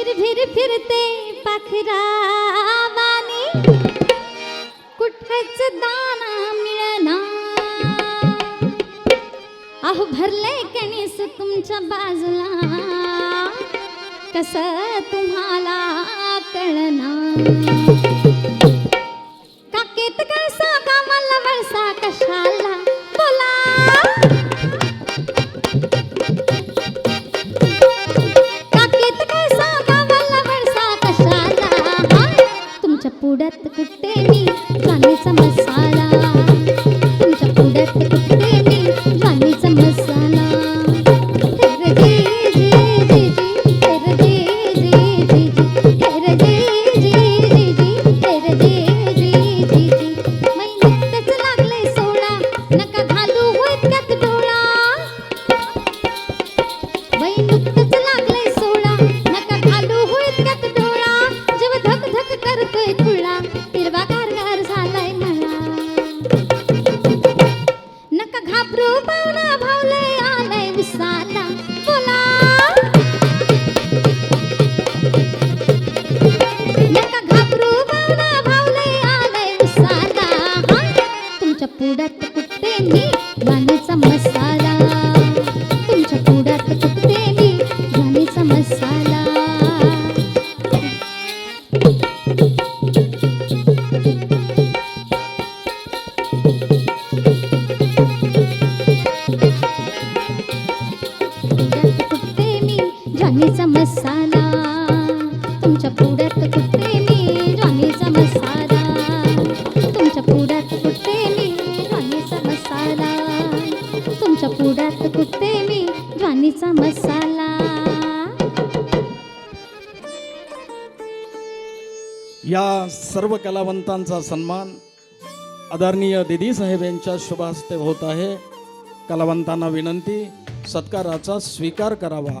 फिर फिर फिरते पाखरावानी कुठच दाना मिळना। अहो भरले कणीस तुमच्या बाजूला। कस तुम्हाला कळना। thank you नका घाबरू पाहुणा मसाला तुमच्या पुढ्यात कुठे मी ज्वानीचा मसाला तुमच्या पुढ्यात कुठे मी ज्वानीचा मसाला तुमच्या पुढ्यात कुठे मी ज्वानीचा मसाला या सर्व कलावंतांचा सन्मान आदरणीय दिदी साहेब यांच्या शुभ हस्ते होत आहे. कलावंतांना विनंती सत्काराचा स्वीकार करावा.